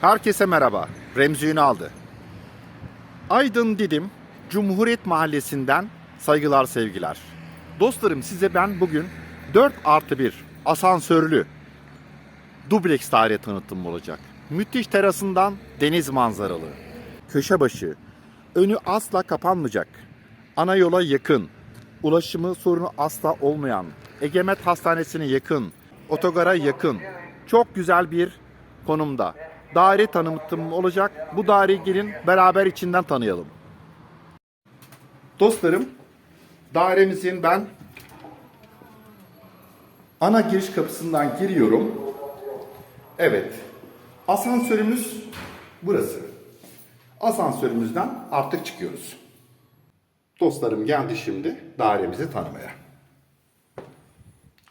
Herkese merhaba. Remzi Ünal'dı. Aydın Didim Cumhuriyet Mahallesi'nden saygılar sevgiler. Dostlarım size ben bugün 4 artı 1 asansörlü dubleks daire tanıtım olacak. Müthiş terasından deniz manzaralı. Köşe başı. Önü asla kapanmayacak. Ana yola yakın. Ulaşımı sorunu asla olmayan. Egemet Hastanesi'ne yakın. Otogara yakın. Çok güzel bir konumda. Daire tanıtım olacak. Bu daireyi gelin beraber içinden tanıyalım. Dostlarım, dairemizin ben ana giriş kapısından giriyorum. Evet. Asansörümüz burası. Asansörümüzden artık çıkıyoruz. Dostlarım geldi şimdi dairemizi tanımaya.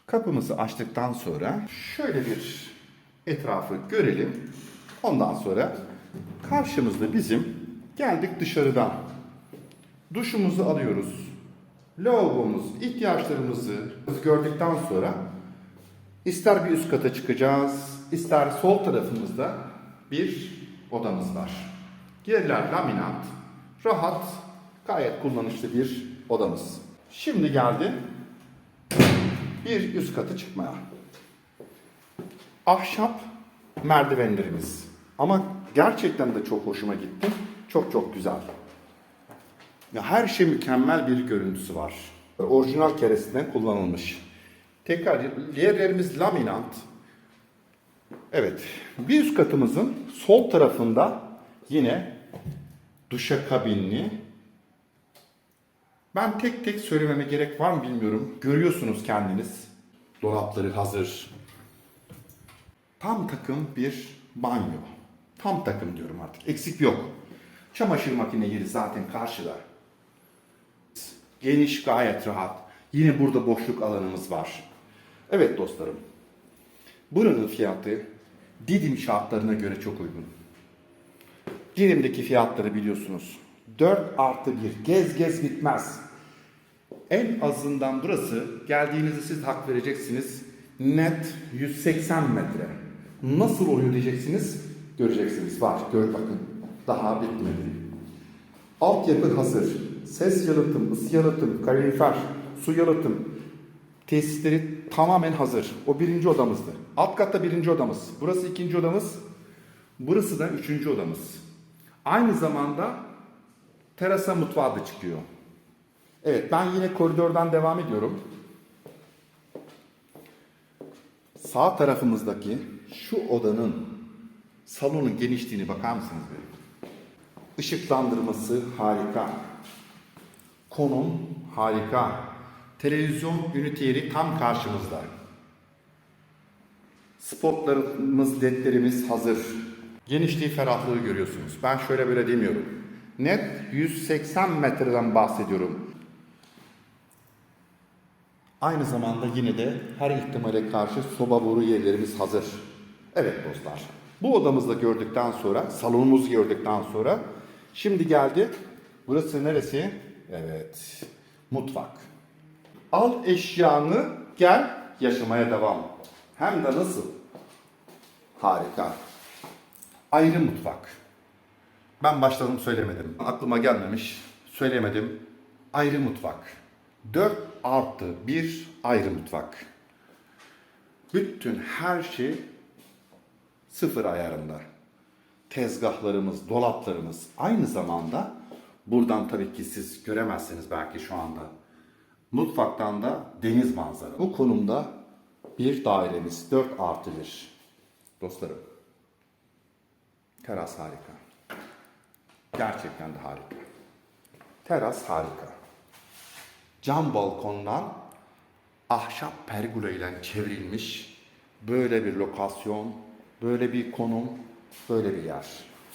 Kapımızı açtıktan sonra şöyle bir etrafı görelim. Ondan sonra karşımızda bizim geldik dışarıdan. Duşumuzu alıyoruz. Lavabomuz, ihtiyaçlarımızı gördükten sonra ister bir üst kata çıkacağız, ister sol tarafımızda bir odamız var. Yerler laminat, rahat, gayet kullanışlı bir odamız. Şimdi geldi bir üst katı çıkmaya. Ahşap merdivenlerimiz. Ama gerçekten de çok hoşuma gitti. Çok çok güzel. Ya her şey mükemmel bir görüntüsü var. Orijinal keresinden kullanılmış. Tekrar yerlerimiz laminat. Evet. Bir üst katımızın sol tarafında yine duşa kabinli. Ben tek tek söylememe gerek var mı bilmiyorum. Görüyorsunuz kendiniz. Dolapları hazır. Tam takım bir banyo. Tam takım diyorum artık. Eksik yok. Çamaşır makine yeri zaten karşıda. Geniş gayet rahat. Yine burada boşluk alanımız var. Evet dostlarım. Buranın fiyatı Didim şartlarına göre çok uygun. Didim'deki fiyatları biliyorsunuz. 4 artı 1 gez gez bitmez. En azından burası geldiğinizde siz hak vereceksiniz. Net 180 metre. Nasıl oluyor diyeceksiniz. Göreceksiniz. Var gör bakın. Daha bitmedi. Altyapı hazır. Ses yalıtım, ısı yalıtım, kalorifer, su yalıtım tesisleri tamamen hazır. O birinci odamızdı. Alt katta birinci odamız. Burası ikinci odamız. Burası da üçüncü odamız. Aynı zamanda terasa mutfağı da çıkıyor. Evet ben yine koridordan devam ediyorum. Sağ tarafımızdaki şu odanın salonun genişliğini bakar mısınız bir? Işıklandırması harika. Konum harika. Televizyon ünite yeri tam karşımızda. Spotlarımız, ledlerimiz hazır. Genişliği, ferahlığı görüyorsunuz. Ben şöyle böyle demiyorum. Net 180 metreden bahsediyorum. Aynı zamanda yine de her ihtimale karşı soba boru yerlerimiz hazır. Evet dostlar. Bu odamızda gördükten sonra, salonumuzu gördükten sonra şimdi geldi. Burası neresi? Evet. Mutfak. Al eşyanı gel yaşamaya devam. Hem de nasıl? Harika. Ayrı mutfak. Ben başladım söylemedim. Aklıma gelmemiş. Söylemedim. Ayrı mutfak. 4 artı 1 ayrı mutfak. Bütün her şey sıfır ayarında. Tezgahlarımız, dolaplarımız aynı zamanda buradan tabii ki siz göremezsiniz belki şu anda. Mutfaktan da deniz manzara. Bu konumda bir dairemiz 4 artı 1. Dostlarım. Teras harika. Gerçekten de harika. Teras harika. Cam balkondan ahşap pergola ile çevrilmiş böyle bir lokasyon, böyle bir konum, böyle bir yer.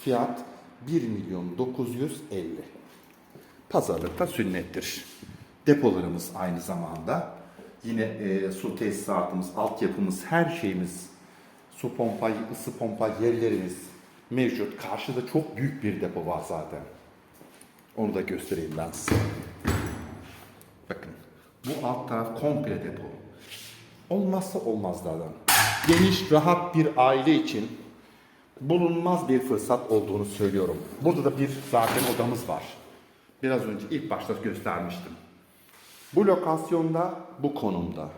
Fiyat 1 milyon 950. Pazarlıkta sünnettir. Depolarımız aynı zamanda. Yine e, su tesisatımız, altyapımız, her şeyimiz, su pompa, ısı pompa yerlerimiz mevcut. Karşıda çok büyük bir depo var zaten. Onu da göstereyim ben size. Bakın bu alt taraf komple depo. Olmazsa olmazlardan. Geniş, rahat bir aile için bulunmaz bir fırsat olduğunu söylüyorum. Burada da bir zaten odamız var. Biraz önce ilk başta göstermiştim. Bu lokasyonda, bu konumda.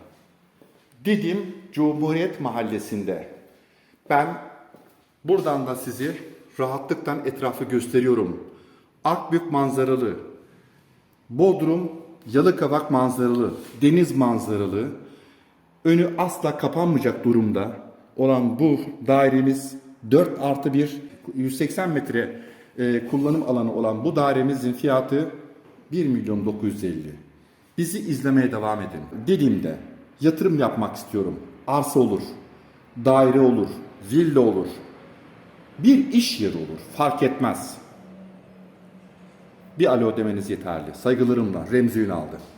Didim Cumhuriyet Mahallesi'nde. Ben buradan da sizi rahatlıktan etrafı gösteriyorum. Akbük manzaralı, Bodrum Yalıkavak manzaralı, deniz manzaralı, önü asla kapanmayacak durumda olan bu dairemiz 4 artı 1, 180 metre e, kullanım alanı olan bu dairemizin fiyatı 1 milyon 950. Bizi izlemeye devam edin. Dediğimde yatırım yapmak istiyorum. Arsa olur, daire olur, villa olur, bir iş yeri olur, fark etmez. Bir alo demeniz yeterli. Saygılarımla Remzi Ünal'dı.